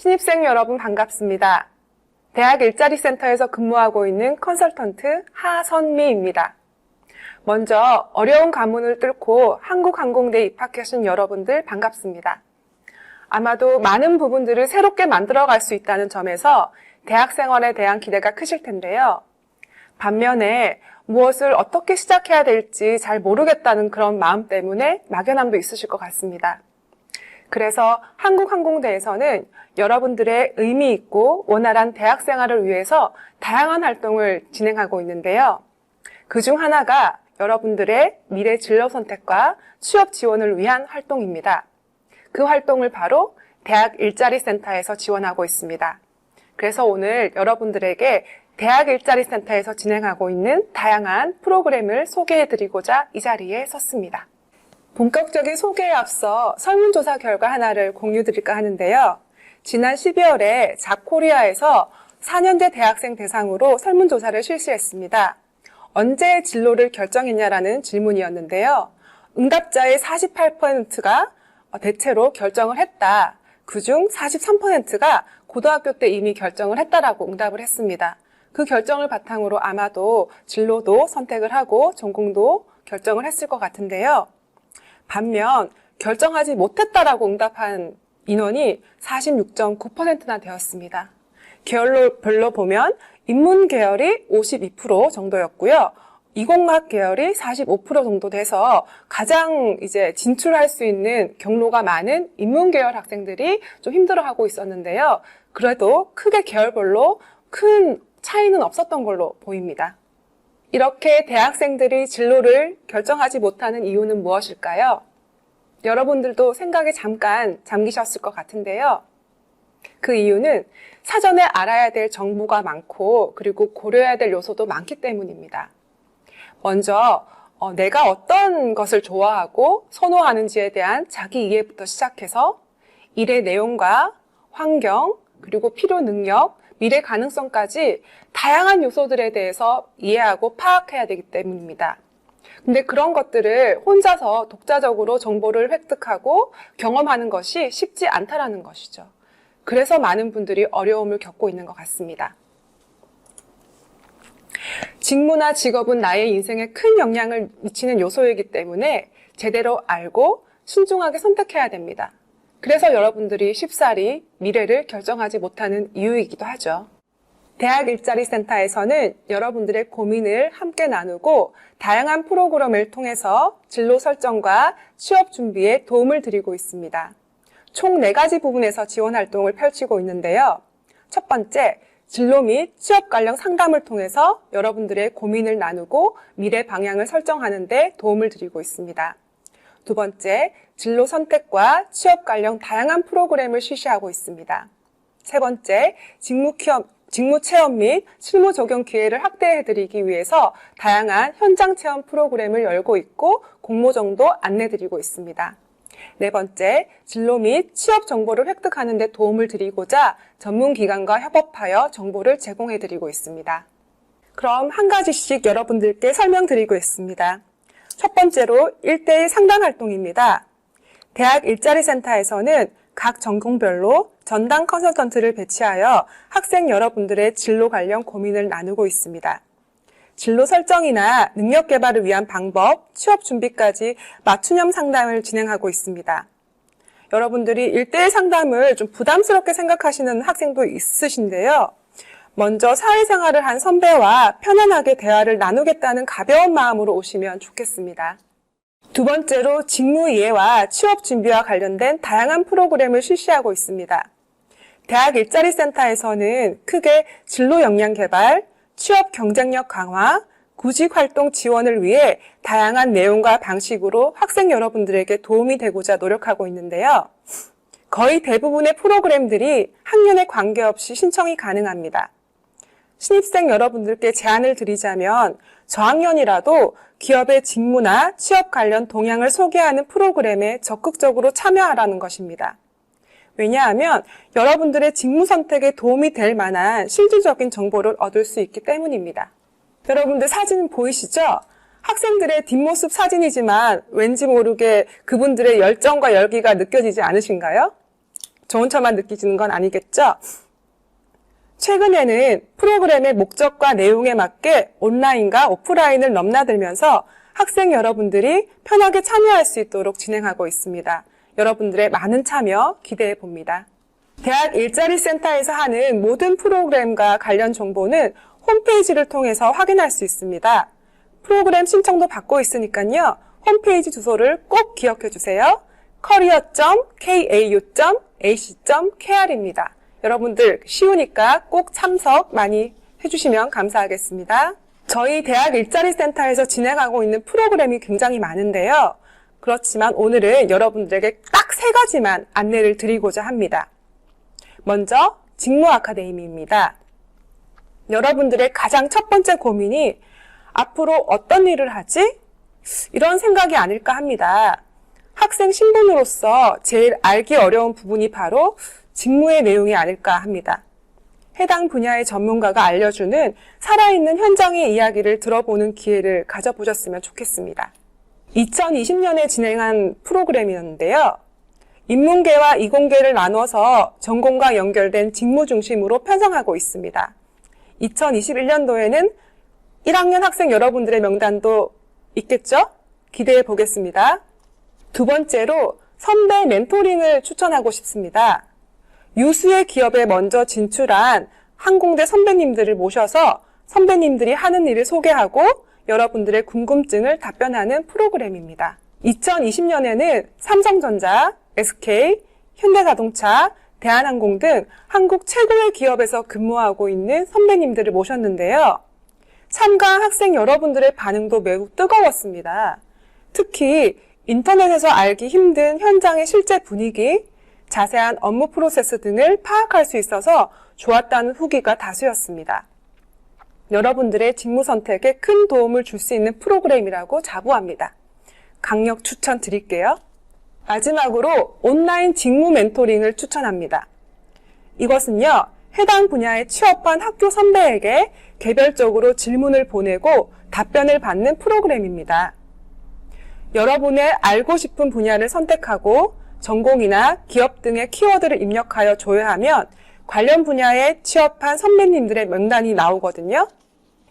신입생 여러분 반갑습니다. 대학 일자리 센터에서 근무하고 있는 컨설턴트 하선미입니다. 먼저 어려운 관문을 뚫고 한국항공대에 입학하신 여러분들 반갑습니다. 아마도 많은 부분들을 새롭게 만들어갈 수 있다는 점에서 대학 생활에 대한 기대가 크실 텐데요. 반면에 무엇을 어떻게 시작해야 될지 잘 모르겠다는 그런 마음 때문에 막연함도 있으실 것 같습니다. 그래서 한국항공대에서는 여러분들의 의미 있고 원활한 대학 생활을 위해서 다양한 활동을 진행하고 있는데요. 그 중 하나가 여러분들의 미래 진로 선택과 취업 지원을 위한 활동입니다. 그 활동을 바로 대학 일자리 센터에서 지원하고 있습니다. 그래서 오늘 여러분들에게 대학 일자리 센터에서 진행하고 있는 다양한 프로그램을 소개해 드리고자 이 자리에 섰습니다. 본격적인 소개에 앞서 설문조사 결과 하나를 공유 드릴까 하는데요. 지난 12월에 자코리아에서 4년제 대학생 대상으로 설문조사를 실시했습니다. 언제 진로를 결정했냐라는 질문이었는데요. 응답자의 48%가 대체로 결정을 했다. 그중 43%가 고등학교 때 이미 결정을 했다라고 응답을 했습니다. 그 결정을 바탕으로 아마도 진로도 선택을 하고 전공도 결정을 했을 것 같은데요. 반면 결정하지 못했다라고 응답한 인원이 46.9%나 되었습니다. 계열별로 보면 인문 계열이 52% 정도였고요. 이공학 계열이 45% 정도 돼서 가장 이제 진출할 수 있는 경로가 많은 인문 계열 학생들이 좀 힘들어하고 있었는데요. 그래도 크게 계열별로 큰 차이는 없었던 걸로 보입니다. 이렇게 대학생들이 진로를 결정하지 못하는 이유는 무엇일까요? 여러분들도 생각에 잠깐 잠기셨을 것 같은데요. 그 이유는 사전에 알아야 될 정보가 많고 그리고 고려해야 될 요소도 많기 때문입니다. 먼저 어, 내가 어떤 것을 좋아하고 선호하는지에 대한 자기 이해부터 시작해서 일의 내용과 환경 그리고 필요 능력, 미래 가능성까지 다양한 요소들에 대해서 이해하고 파악해야 되기 때문입니다. 근데 그런 것들을 혼자서 독자적으로 정보를 획득하고 경험하는 것이 쉽지 않다라는 것이죠. 그래서 많은 분들이 어려움을 겪고 있는 것 같습니다. 직무나 직업은 나의 인생에 큰 영향을 미치는 요소이기 때문에 제대로 알고 신중하게 선택해야 됩니다. 그래서 여러분들이 쉽사리 미래를 결정하지 못하는 이유이기도 하죠. 대학 일자리 센터에서는 여러분들의 고민을 함께 나누고 다양한 프로그램을 통해서 진로 설정과 취업 준비에 도움을 드리고 있습니다. 총 4가지 부분에서 지원 활동을 펼치고 있는데요. 첫 번째, 진로 및 취업 관련 상담을 통해서 여러분들의 고민을 나누고 미래 방향을 설정하는 데 도움을 드리고 있습니다. 두 번째, 진로 선택과 취업 관련 다양한 프로그램을 실시하고 있습니다. 세 번째, 직무 키업, 직무 체험 및 실무 적용 기회를 확대해 드리기 위해서 다양한 현장 체험 프로그램을 열고 있고 공모정도 안내 드리고 있습니다. 네 번째, 진로 및 취업 정보를 획득하는 데 도움을 드리고자 전문 기관과 협업하여 정보를 제공해 드리고 있습니다. 그럼 한 가지씩 여러분들께 설명드리고 있습니다. 첫 번째로 1대1 상담 활동입니다. 대학 일자리 센터에서는 각 전공별로 전담 컨설턴트를 배치하여 학생 여러분들의 진로 관련 고민을 나누고 있습니다. 진로 설정이나 능력 개발을 위한 방법, 취업 준비까지 맞춤형 상담을 진행하고 있습니다. 여러분들이 1대1 상담을 좀 부담스럽게 생각하시는 학생도 있으신데요. 먼저 사회생활을 한 선배와 편안하게 대화를 나누겠다는 가벼운 마음으로 오시면 좋겠습니다. 두 번째로 직무 이해와 취업 준비와 관련된 다양한 프로그램을 실시하고 있습니다. 대학 일자리 센터에서는 크게 진로 역량 개발, 취업 경쟁력 강화, 구직 활동 지원을 위해 다양한 내용과 방식으로 학생 여러분들에게 도움이 되고자 노력하고 있는데요. 거의 대부분의 프로그램들이 학년에 관계없이 신청이 가능합니다. 신입생 여러분들께 제안을 드리자면 저학년이라도 기업의 직무나 취업 관련 동향을 소개하는 프로그램에 적극적으로 참여하라는 것입니다. 왜냐하면 여러분들의 직무 선택에 도움이 될 만한 실질적인 정보를 얻을 수 있기 때문입니다. 여러분들 사진 보이시죠? 학생들의 뒷모습 사진이지만 왠지 모르게 그분들의 열정과 열기가 느껴지지 않으신가요? 저 혼자만 느끼시는 건 아니겠죠? 최근에는 프로그램의 목적과 내용에 맞게 온라인과 오프라인을 넘나들면서 학생 여러분들이 편하게 참여할 수 있도록 진행하고 있습니다. 여러분들의 많은 참여 기대해 봅니다. 대학 일자리 센터에서 하는 모든 프로그램과 관련 정보는 홈페이지를 통해서 확인할 수 있습니다. 프로그램 신청도 받고 있으니까요. 홈페이지 주소를 꼭 기억해 주세요. career.kau.ac.kr입니다. 여러분들 쉬우니까 꼭 참석 많이 해주시면 감사하겠습니다. 저희 대학 일자리 센터에서 진행하고 있는 프로그램이 굉장히 많은데요. 그렇지만 오늘은 여러분들에게 딱 세 가지만 안내를 드리고자 합니다. 먼저 직무 아카데미입니다. 여러분들의 가장 첫 번째 고민이 앞으로 어떤 일을 하지? 이런 생각이 아닐까 합니다. 학생 신분으로서 제일 알기 어려운 부분이 바로 직무의 내용이 아닐까 합니다. 해당 분야의 전문가가 알려주는 살아있는 현장의 이야기를 들어보는 기회를 가져보셨으면 좋겠습니다. 2020년에 진행한 프로그램이었는데요. 인문계와 이공계를 나눠서 전공과 연결된 직무 중심으로 편성하고 있습니다. 2021년도에는 1학년 학생 여러분들의 명단도 있겠죠? 기대해 보겠습니다. 두 번째로 선배 멘토링을 추천하고 싶습니다. 유수의 기업에 먼저 진출한 항공대 선배님들을 모셔서 선배님들이 하는 일을 소개하고 여러분들의 궁금증을 답변하는 프로그램입니다. 2020년에는 삼성전자, SK, 현대자동차, 대한항공 등 한국 최고의 기업에서 근무하고 있는 선배님들을 모셨는데요. 참가한 학생 여러분들의 반응도 매우 뜨거웠습니다. 특히 인터넷에서 알기 힘든 현장의 실제 분위기, 자세한 업무 프로세스 등을 파악할 수 있어서 좋았다는 후기가 다수였습니다. 여러분들의 직무 선택에 큰 도움을 줄 수 있는 프로그램이라고 자부합니다. 강력 추천 드릴게요. 마지막으로 온라인 직무 멘토링을 추천합니다. 이것은요, 해당 분야에 취업한 학교 선배에게 개별적으로 질문을 보내고 답변을 받는 프로그램입니다. 여러분의 알고 싶은 분야를 선택하고 전공이나 기업 등의 키워드를 입력하여 조회하면 관련 분야에 취업한 선배님들의 명단이 나오거든요.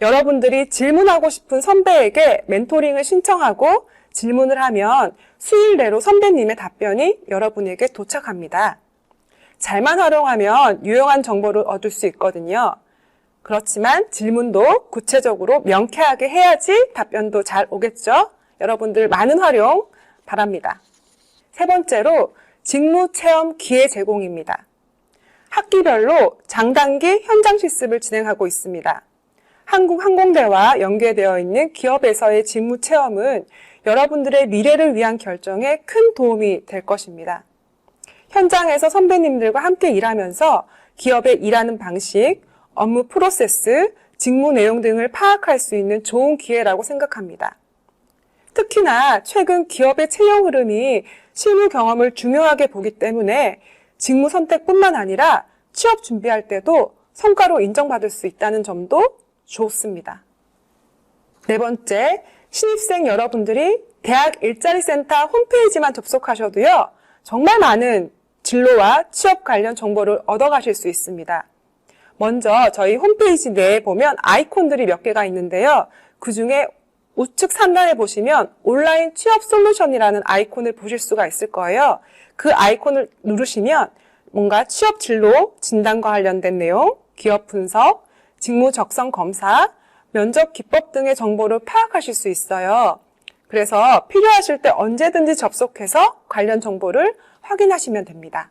여러분들이 질문하고 싶은 선배에게 멘토링을 신청하고 질문을 하면 수일 내로 선배님의 답변이 여러분에게 도착합니다. 잘만 활용하면 유용한 정보를 얻을 수 있거든요. 그렇지만 질문도 구체적으로 명쾌하게 해야지 답변도 잘 오겠죠? 여러분들 많은 활용 바랍니다. 세 번째로 직무 체험 기회 제공입니다. 학기별로 장단기 현장 실습을 진행하고 있습니다. 한국항공대와 연계되어 있는 기업에서의 직무 체험은 여러분들의 미래를 위한 결정에 큰 도움이 될 것입니다. 현장에서 선배님들과 함께 일하면서 기업의 일하는 방식, 업무 프로세스, 직무 내용 등을 파악할 수 있는 좋은 기회라고 생각합니다. 특히나 최근 기업의 채용 흐름이 실무 경험을 중요하게 보기 때문에 직무 선택뿐만 아니라 취업 준비할 때도 성과로 인정받을 수 있다는 점도 좋습니다. 네 번째, 신입생 여러분들이 대학 일자리 센터 홈페이지만 접속하셔도요, 정말 많은 진로와 취업 관련 정보를 얻어가실 수 있습니다. 먼저 저희 홈페이지 내에 보면 아이콘들이 몇 개가 있는데요. 그 중에 우측 상단에 보시면 온라인 취업 솔루션이라는 아이콘을 보실 수가 있을 거예요. 그 아이콘을 누르시면 뭔가 취업 진로, 진단과 관련된 내용, 기업 분석, 직무 적성 검사, 면접 기법 등의 정보를 파악하실 수 있어요. 그래서 필요하실 때 언제든지 접속해서 관련 정보를 확인하시면 됩니다.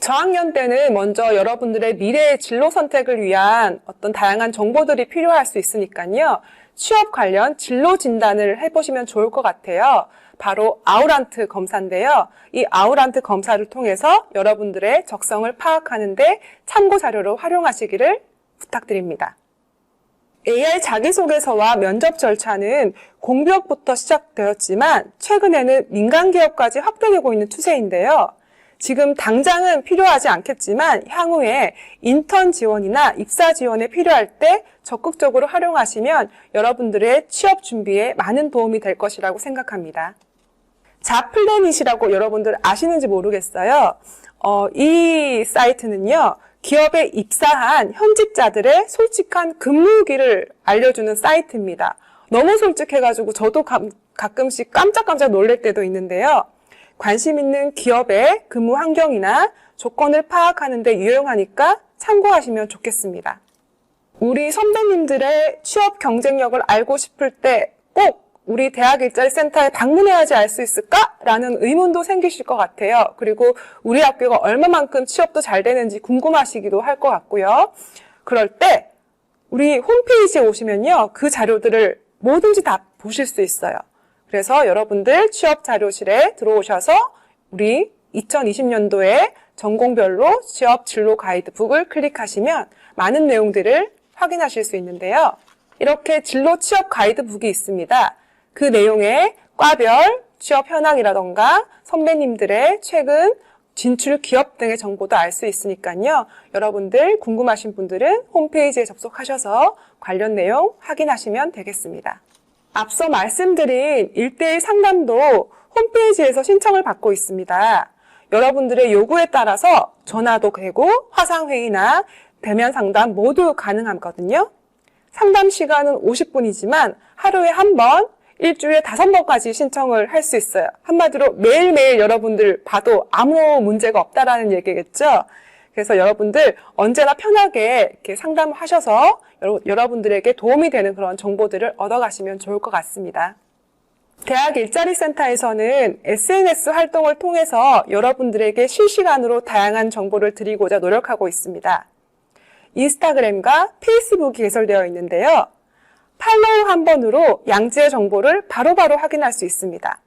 저학년 때는 먼저 여러분들의 미래의 진로 선택을 위한 어떤 다양한 정보들이 필요할 수 있으니까요. 취업 관련 진로 진단을 해보시면 좋을 것 같아요. 바로 아우란트 검사인데요. 이 아우란트 검사를 통해서 여러분들의 적성을 파악하는데 참고 자료로 활용하시기를 부탁드립니다. AI 자기소개서와 면접 절차는 공비업부터 시작되었지만 최근에는 민간 기업까지 확대되고 있는 추세인데요. 지금 당장은 필요하지 않겠지만 향후에 인턴 지원이나 입사 지원에 필요할 때 적극적으로 활용하시면 여러분들의 취업 준비에 많은 도움이 될 것이라고 생각합니다. 자플래닛이라고 여러분들 아시는지 모르겠어요. 어, 이 사이트는요, 기업에 입사한 현직자들의 솔직한 근무기를 알려주는 사이트입니다. 너무 솔직해가지고 저도 가, 가끔씩 깜짝깜짝 놀랄 때도 있는데요. 관심 있는 기업의 근무 환경이나 조건을 파악하는 데 유용하니까 참고하시면 좋겠습니다. 우리 선배님들의 취업 경쟁력을 알고 싶을 때 꼭 우리 대학 일자리 센터에 방문해야지 알 수 있을까? 라는 의문도 생기실 것 같아요. 그리고 우리 학교가 얼마만큼 취업도 잘 되는지 궁금하시기도 할 것 같고요. 그럴 때 우리 홈페이지에 오시면요. 그 자료들을 뭐든지 다 보실 수 있어요. 그래서 여러분들 취업 자료실에 들어오셔서 우리 2020년도에 전공별로 취업 진로 가이드북을 클릭하시면 많은 내용들을 확인하실 수 있는데요. 이렇게 진로 취업 가이드북이 있습니다. 그 내용에 과별 취업 현황이라던가 선배님들의 최근 진출 기업 등의 정보도 알 수 있으니까요. 여러분들 궁금하신 분들은 홈페이지에 접속하셔서 관련 내용 확인하시면 되겠습니다. 앞서 말씀드린 1대1 상담도 홈페이지에서 신청을 받고 있습니다. 여러분들의 요구에 따라서 전화도 되고 화상회의나 대면 상담 모두 가능하거든요. 상담 시간은 50분이지만 하루에 한 번, 일주일에 다섯 번까지 신청을 할 수 있어요. 한마디로 매일매일 여러분들 봐도 아무 문제가 없다라는 얘기겠죠. 그래서 여러분들 언제나 편하게 이렇게 상담을 하셔서 여러- 여러분들에게 도움이 되는 그런 정보들을 얻어가시면 좋을 것 같습니다. 대학 일자리 센터에서는 SNS 활동을 통해서 여러분들에게 실시간으로 다양한 정보를 드리고자 노력하고 있습니다. 인스타그램과 페이스북이 개설되어 있는데요. 팔로우 한 번으로 양지의 정보를 바로바로 확인할 수 있습니다.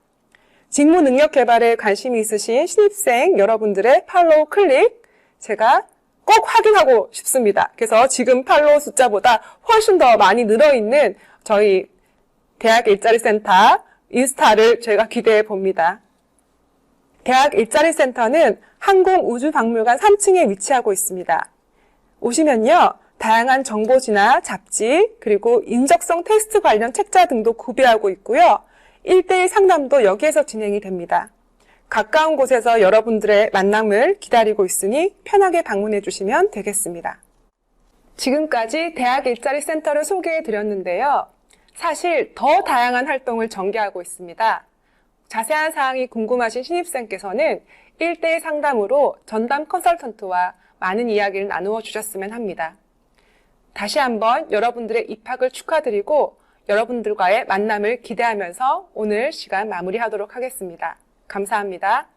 직무 능력 개발에 관심이 있으신 신입생 여러분들의 팔로우 클릭 제가 꼭 확인하고 싶습니다. 그래서 지금 팔로우 숫자보다 훨씬 더 많이 늘어있는 저희 대학 일자리 센터 인스타를 제가 기대해 봅니다. 대학 일자리 센터는 항공우주박물관 3층에 위치하고 있습니다. 오시면요, 다양한 정보지나 잡지, 그리고 인적성 테스트 관련 책자 등도 구비하고 있고요. 1대1 상담도 여기에서 진행이 됩니다. 가까운 곳에서 여러분들의 만남을 기다리고 있으니 편하게 방문해 주시면 되겠습니다. 지금까지 대학 일자리 센터를 소개해 드렸는데요. 사실 더 다양한 활동을 전개하고 있습니다. 자세한 사항이 궁금하신 신입생께서는 1대1 상담으로 전담 컨설턴트와 많은 이야기를 나누어 주셨으면 합니다. 다시 한번 여러분들의 입학을 축하드리고 여러분들과의 만남을 기대하면서 오늘 시간 마무리하도록 하겠습니다. 감사합니다.